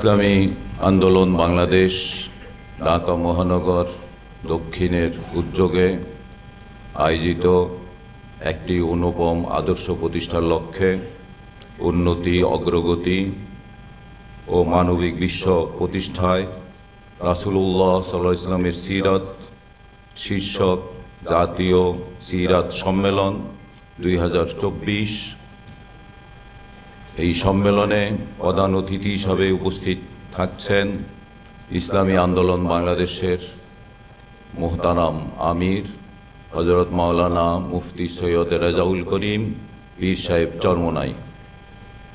ইসলামী আন্দোলন বাংলাদেশ, ঢাকা মহানগর দক্ষিণের উদ্যোগে আয়োজিত একটি অনুপম আদর্শ প্রতিষ্ঠার লক্ষ্যে উন্নতি, অগ্রগতি ও মানবিক বিশ্ব প্রতিষ্ঠায় রাসুলুল্লাহ সাল্লাহ ইসলামের সিরাত শীর্ষক জাতীয় সিরাত সম্মেলন দুই হাজার চব্বিশ এই সম্মেলনে প্রধান অতিথি হিসাবে উপস্থিত থাকছেন ইসলামী আন্দোলন বাংলাদেশের মোহতারাম আমির হজরত মাওলানা মুফতি সৈয়দ রেজাউল করিম, পীর সাহেব চরমনাই।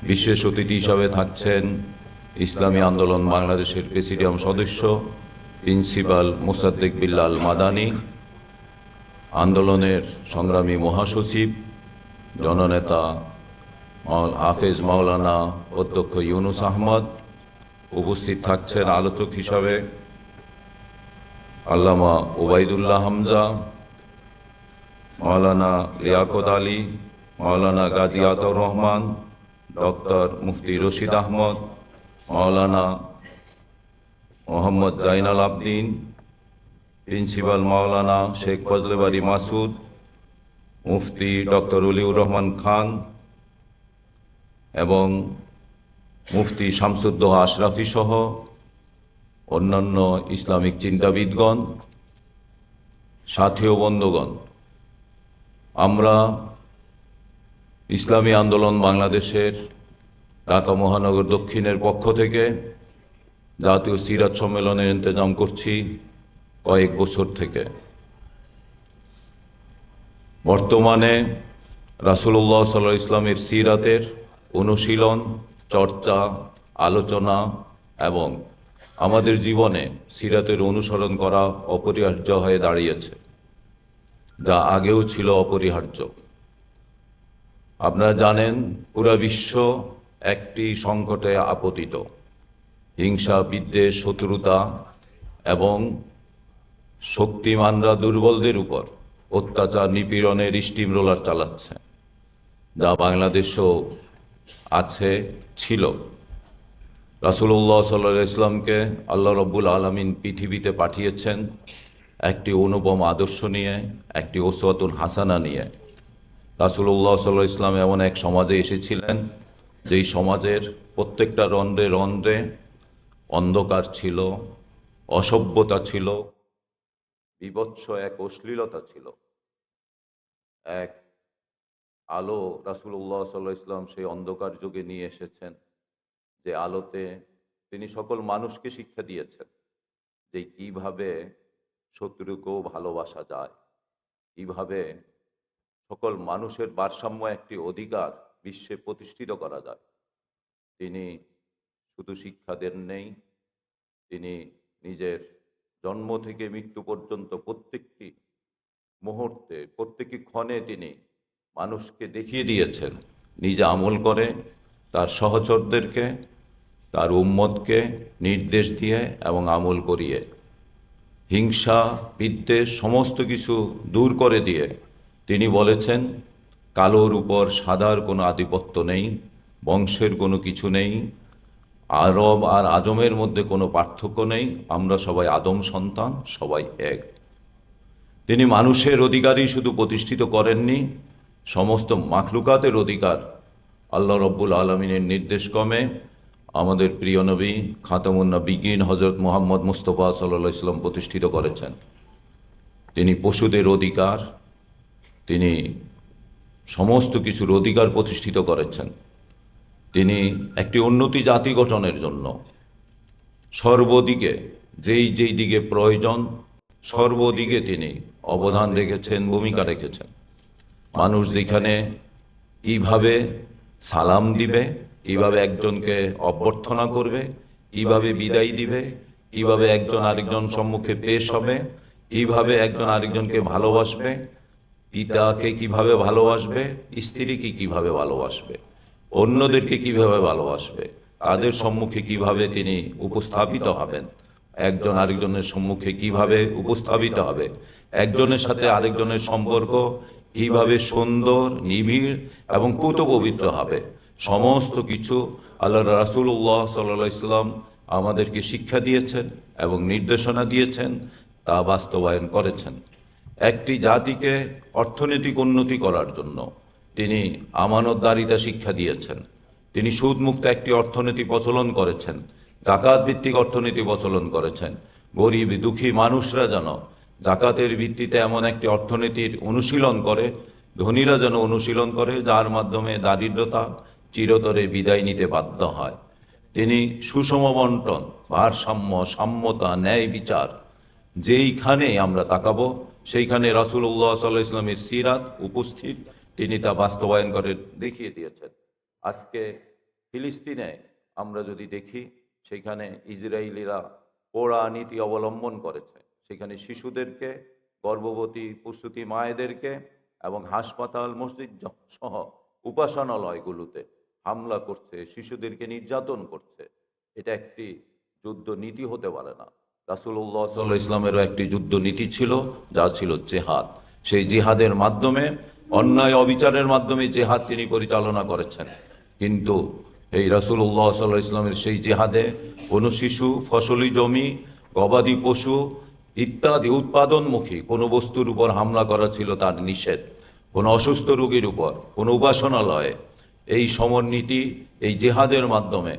বিশেষ অতিথি হিসাবে থাকছেন ইসলামী আন্দোলন বাংলাদেশের প্রেসিডিয়াম সদস্য, প্রিন্সিপাল মোসাদ্দেক বিল্লাল মাদানী, আন্দোলনের সংগ্রামী মহাসচিব, জননেতা হাফেজ মাওলানা অধ্যক্ষ ইউনুস আহমদ উপস্থিত থাকছেন আলোচক হিসাবে আল্লামা ওবায়দুল্লাহ হামজা, মাওলানা Liaquat Ali, Maulana Gazi Ataur Rahman, doctor Mufti Rashid Ahmad, Maulana Mohammad Zainal Abedin, principal Maulana Sheikh Fazlebari Masud, Mufti doctor Oliur Rahman Khan এবং মুফতি শামসুদ্দোহা আশরাফি সহ অন্যান্য ইসলামিক চিন্তাবিদগণ, সাথী ও বন্ধুগণ, আমরা ইসলামী আন্দোলন বাংলাদেশের ঢাকা মহানগর দক্ষিণের পক্ষ থেকে জাতীয় সিরাত সম্মেলনের ইন্তজাম করছি কয়েক বছর থেকে। বর্তমানে রাসুল্লাহ সাল্লাহ ইসলামের সিরাতের অনুশীলন, চর্চা, আলোচনা এবং আমাদের জীবনে সিরাতের অনুসরণ করা অপরিহার্য হয়ে দাঁড়িয়েছে, যা আগেও ছিল অপরিহার্য। আপনারা জানেন, পুরা বিশ্ব একটি সংকটে আপতিত। হিংসা, বিদ্বেষ, শত্রুতা এবং শক্তিমানরা দুর্বলদের উপর অত্যাচার, নিপীড়নের স্টিম রোলার চালাচ্ছে, যা বাংলাদেশও আছে, ছিল। রাসুল্লাহ সাল্লাহ ইসলামকে আল্লাহ রব্বুল আলমিন পৃথিবীতে পাঠিয়েছেন একটি অনুপম আদর্শ নিয়ে, একটি ওসওয়াতুল হাসানা নিয়ে। রাসুল্লাহ সাল্লাহ ইসলাম এমন এক সমাজে এসেছিলেন, যেই সমাজের প্রত্যেকটা রন্ধ্রে রন্ধ্রে অন্ধকার ছিল, অসভ্যতা ছিল, বিভৎস এক অশ্লীলতা ছিল। এক আলো রাসুল্লাহ সাল্লাহ ইসলাম সেই অন্ধকার যুগে নিয়ে এসেছেন, যে আলোতে তিনি সকল মানুষকে শিক্ষা দিয়েছেন যে কীভাবে শত্রুকেও ভালোবাসা যায়, কীভাবে সকল মানুষের ভারসাম্য একটি অধিকার বিশ্বে প্রতিষ্ঠিত করা যায়। তিনি শুধু শিক্ষা দেন নেই, তিনি নিজের জন্ম থেকে মৃত্যু পর্যন্ত প্রত্যেকটি মুহূর্তে, প্রত্যেকটি ক্ষণে তিনি মানুষকে দেখিয়ে দিয়েছেন। নিজে আমল করে, তার সহচরদেরকে, তার উম্মতকে নির্দেশ দিয়ে এবং আমল করিয়ে, হিংসা, বিদ্বেষ, সমস্ত কিছু দূর করে দিয়ে তিনি বলেছেন, কালোর উপর সাদার কোনো আধিপত্য নেই, বংশের কোনো কিছু নেই আরব আর আজমের মধ্যে কোনো পার্থক্য নেই, আমরা সবাই আদম সন্তান, সবাই এক। তিনি মানুষের অধিকারই শুধু প্রতিষ্ঠিত করেননি সমস্ত মাখলুকাতের অধিকার আল্লাহ রব্বুল আলমিনের নির্দেশ নির্দেশক্রমে আমাদের প্রিয় নবী খাতামুন্না বিগিন হজরত মোহাম্মদ মুস্তফা সাল্লাহ ইসলাম প্রতিষ্ঠিত করেছেন। তিনি পশুদের অধিকার, তিনি সমস্ত কিছুর অধিকার প্রতিষ্ঠিত করেছেন। তিনি একটি উন্নতি জাতি গঠনের জন্য সর্বদিকে, যেই যেই দিকে প্রয়োজন, সর্বদিকে তিনি অবদান রেখেছেন, ভূমিকা রেখেছেন। মানুষ যেখানে কীভাবে সালাম দিবে কীভাবে একজনকে অভ্যর্থনা করবে কীভাবে বিদায় দিবে কীভাবে একজন আরেকজন সম্মুখে পেশ হবে কীভাবে একজন আরেকজনকে ভালোবাসবে, পিতাকে কীভাবে ভালোবাসবে, স্ত্রীকে কীভাবে ভালোবাসবে, অন্যদেরকে কীভাবে ভালোবাসবে, তাদের সম্মুখে কীভাবে তিনি উপস্থাপিত হবেন, একজন আরেকজনের সম্মুখে কীভাবে উপস্থাপিত হবে, একজনের সাথে আরেকজনের সম্পর্ক কীভাবে সুন্দর, নিবিড় এবং কুতপবিত্র হবে। সমস্ত কিছু আল্লাহ রাসুল্লাহ সাল্লাহ ইসলাম আমাদেরকে শিক্ষা দিয়েছেন এবং নির্দেশনা দিয়েছেন, তা বাস্তবায়ন করেছেন। একটি জাতিকে অর্থনৈতিক উন্নতি করার জন্য তিনি আমানতদারিতা শিক্ষা দিয়েছেন। তিনি সুদমুক্ত একটি অর্থনীতি প্রচলন করেছেন, জাকাত ভিত্তিক অর্থনীতি প্রচলন করেছেন। গরিব, দুঃখী মানুষরা যেন জাকাতের ভিত্তিতে এমন একটি অর্থনীতির অনুশীলন করে, ধনীরা যেন অনুশীলন করে, যার মাধ্যমে দারিদ্রতা চিরতরে বিদায় নিতে বাধ্য হয়। তিনি সুষম বন্টন, ভারসাম্য, সাম্যতা, ন্যায় বিচার, যেইখানে আমরা তাকাবো, সেইখানে রাসূলুল্লাহ সাল্লাহ ইসলামের সিরাত উপস্থিত। তিনি তা বাস্তবায়ন করে দেখিয়ে দিয়েছেন। আজকে ফিলিস্তিনে আমরা যদি দেখি সেখানে ইসরায়েলিরা পোড়া নীতি অবলম্বন করেছে। সেখানে শিশুদেরকে, গর্ভবতী, প্রসূতি মায়েদেরকে এবং হাসপাতাল, মসজিদ সহ উপাসনালয়গুলোতে হামলা করছে, শিশুদেরকে নির্যাতন করছে। এটা একটি যুদ্ধ নীতি হতে পারে না। রাসূলুল্লাহ সাল্লাহ ইসলামেরও একটি যুদ্ধ নীতি ছিল, যা ছিল জেহাদ। সেই জিহাদের মাধ্যমে, অন্যায় অবিচারের মাধ্যমে জেহাদ তিনি পরিচালনা করেছেন। কিন্তু এই রাসূলুল্লাহ সাল্লাহ ইসলামের সেই জেহাদে কোনো শিশু, ফসলি জমি, গবাদি পশু ইত্যাদি উৎপাদনমুখী কোনো বস্তুর উপর হামলা করা ছিল তার নিষেধ, কোনো অসুস্থ রোগীর উপর, কোনো উপাসনালয়ে। এই সমরনীতি, এই জেহাদের মাধ্যমে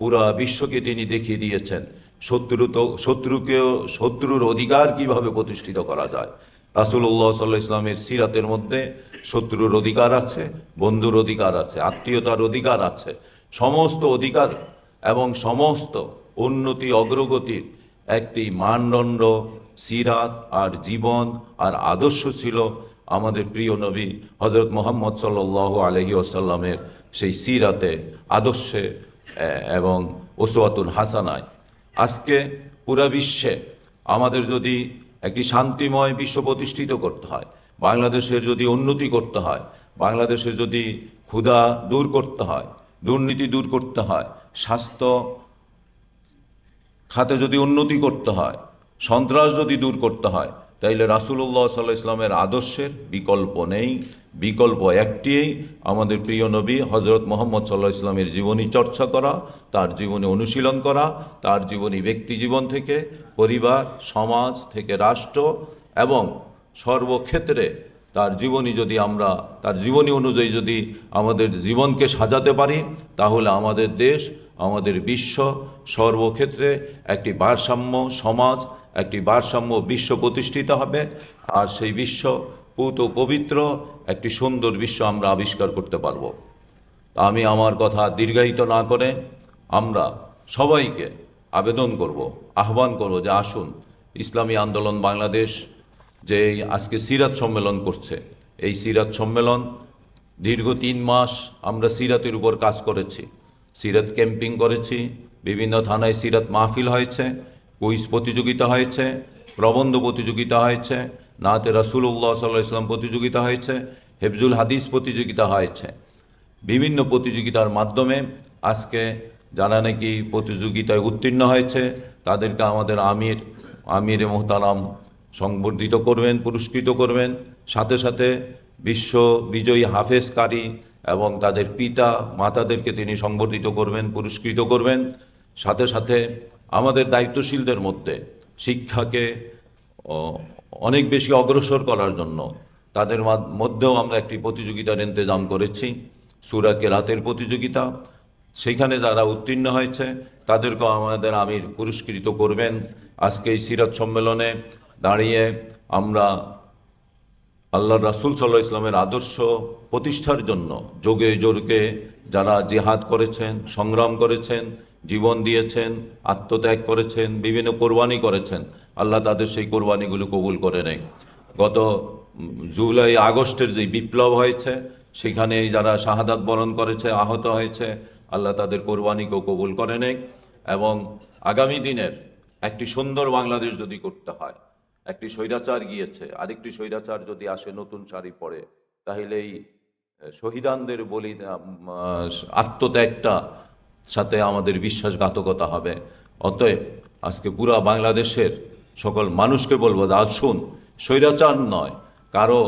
পুরা বিশ্বকে তিনি দেখিয়ে দিয়েছেন শত্রু তো শত্রুকেও শত্রুর অধিকার কীভাবে প্রতিষ্ঠিত করা যায়। রাসূলুল্লাহ সাল্লাহ ইসলামের সিরাতের মধ্যে শত্রুর অধিকার আছে, বন্ধুর অধিকার আছে, আত্মীয়তার অধিকার আছে, সমস্ত অধিকার এবং সমস্ত উন্নতি, অগ্রগতির একটি মানদণ্ড, সিরাত আর জীবন আর আদর্শ ছিল আমাদের প্রিয় নবী হজরত মোহাম্মদ সাল্লাহ আলহি আসাল্লামের সেই সিরাতে, আদর্শে এবং ওসওয়াতুল হাসানায়। আজকে পুরা বিশ্বে আমাদের যদি একটি শান্তিময় বিশ্ব প্রতিষ্ঠিত করতে হয়, বাংলাদেশের যদি উন্নতি করতে হয়, বাংলাদেশের যদি ক্ষুধা দূর করতে হয়, দুর্নীতি দূর করতে হয়, স্বাস্থ্য খাতে যদি উন্নতি করতে হয়, সন্ত্রাস যদি দূর করতে হয়, তাইলে রাসূলুল্লাহ সাল্লাহ ইসলামের আদর্শের বিকল্প নেই, বিকল্প একটিই আমাদের প্রিয় নবী হজরত মোহাম্মদ সাল্লাহ ইসলামের জীবনী চর্চা করা, তার জীবনী অনুশীলন করা, তার জীবনী ব্যক্তি জীবন থেকে, পরিবার, সমাজ থেকে রাষ্ট্র এবং সর্বক্ষেত্রে তার জীবনী যদি আমরা, তার জীবনী অনুযায়ী যদি আমাদের জীবনকে সাজাতে পারি, তাহলে আমাদের দেশ, আমাদের বিশ্ব সর্বক্ষেত্রে একটি ভারসাম্য সমাজ, একটি ভারসাম্য বিশ্ব প্রতিষ্ঠিত হবে। আর সেই বিশ্ব পুত পবিত্র একটি সুন্দর বিশ্ব আমরা আবিষ্কার করতে পারব। তা আমি আমার কথা দীর্ঘায়িত না করে আমরা সবাইকে আবেদন করব, আহ্বান করব যে আসুন, ইসলামী আন্দোলন বাংলাদেশ যে আজকে সিরাত সম্মেলন করছে। এই সিরাত সম্মেলন দীর্ঘ তিন মাস আমরা সিরাতের উপর কাজ করেছি। সিরাত ক্যাম্পিং করেছি, বিভিন্ন থানায় সিরাত মাহফিল হয়েছে, কুইজ প্রতিযোগিতা হয়েছে, প্রবন্ধ প্রতিযোগিতা হয়েছে, নাতে রাসুল্লাহ সাল্লাহ ইসলাম প্রতিযোগিতা হয়েছে, হেফজুল হাদিস প্রতিযোগিতা হয়েছে। বিভিন্ন প্রতিযোগিতার মাধ্যমে আজকে যারা নাকি প্রতিযোগিতায় উত্তীর্ণ হয়েছে, তাদেরকে আমাদের আমির আমির মোহতারাম সংবর্ধিত করবেন, পুরস্কৃত করবেন। সাথে সাথে বিশ্ব বিজয়ী হাফেজ কারি এবং তাদের পিতা, মাতাদেরকে তিনি সংবর্ধিত করবেন, পুরস্কৃত করবেন। সাথে সাথে আমাদের দায়িত্বশীলদের মধ্যে শিক্ষাকে অনেক বেশি অগ্রসর করার জন্য তাদের মধ্যেও আমরা একটি প্রতিযোগিতার ইন্তজাম করেছি। সুরাকে রাতের প্রতিযোগিতা। সেখানে যারা উত্তীর্ণ হয়েছে, তাদেরকেও আমাদের আমির পুরস্কৃত করবেন। আজকে এই সিরাত সম্মেলনে দাঁড়িয়ে আমরা আল্লাহ রাসুল সাল্লাহ ইসলামের আদর্শ প্রতিষ্ঠার জন্য যোগে জোরকে যারা জিহাদ করেছেন, সংগ্রাম করেছেন, জীবন দিয়েছেন, আত্মত্যাগ করেছেন, বিভিন্ন কোরবানি করেছেন, আল্লাহ তাদের সেই কোরবানিগুলো কবুল করে নেয়। গত জুলাই আগস্টের যে বিপ্লব হয়েছে, সেখানে যারা শাহাদাত বরণ করেছে, আহত হয়েছে, আল্লাহ তাদের কোরবানিকেও কবুল করে নেয় এবং আগামী দিনের একটি সুন্দর বাংলাদেশ যদি করতে হয় একটি স্বৈরাচার গিয়েছে, আরেকটি স্বৈরাচার যদি আসে, নতুন শাড়ি পরে তাহলে এই শহীদানদের বলি আত্মত্যাগটা সাথে আমাদের বিশ্বাসঘাতকতা হবে। অতএব, আজকে পুরা বাংলাদেশের সকল মানুষকে বলব যে আসুন স্বৈরাচার নয়, কারও,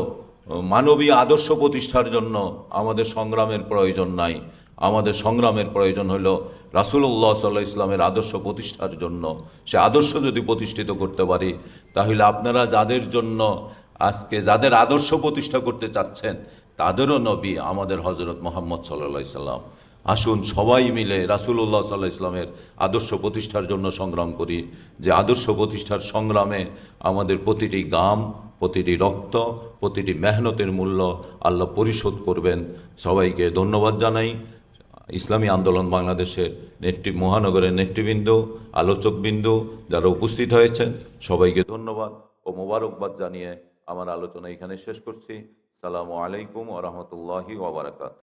মানবীয় আদর্শ প্রতিষ্ঠার জন্য আমাদের সংগ্রামের প্রয়োজন নাই। আমাদের সংগ্রামের প্রয়োজন হলো রাসুল্লাহ সাল্লাহ ইসলামের আদর্শ প্রতিষ্ঠার জন্য। সে আদর্শ যদি প্রতিষ্ঠিত করতে পারি, তাহলে আপনারা যাদের জন্য আজকে যাদের আদর্শ প্রতিষ্ঠা করতে চাচ্ছেন, তাদেরও নবী আমাদের হজরত মোহাম্মদ সাল্লাহ সাল্লাম। আসুন সবাই মিলে রাসুল্লাহ সাল্লাহ ইসলামের আদর্শ প্রতিষ্ঠার জন্য সংগ্রাম করি। যে আদর্শ প্রতিষ্ঠার সংগ্রামে আমাদের প্রতিটি গাম, প্রতিটি রক্ত, প্রতিটি মেহনতের মূল্য আল্লাহ পরিশোধ করবেন। সবাইকে ধন্যবাদ জানাই। ইসলামী আন্দোলন বাংলাদেশের নেতৃ, মহানগরের নেতৃবৃন্দ, আলোচকবৃন্দ যারা উপস্থিত হয়েছেন, সবাইকে ধন্যবাদ ও মোবারকবাদ জানিয়ে আমার আলোচনা এখানে শেষ করছি। সালামু আলাইকুম ওরহমতুল্লাহি ওবরাকাত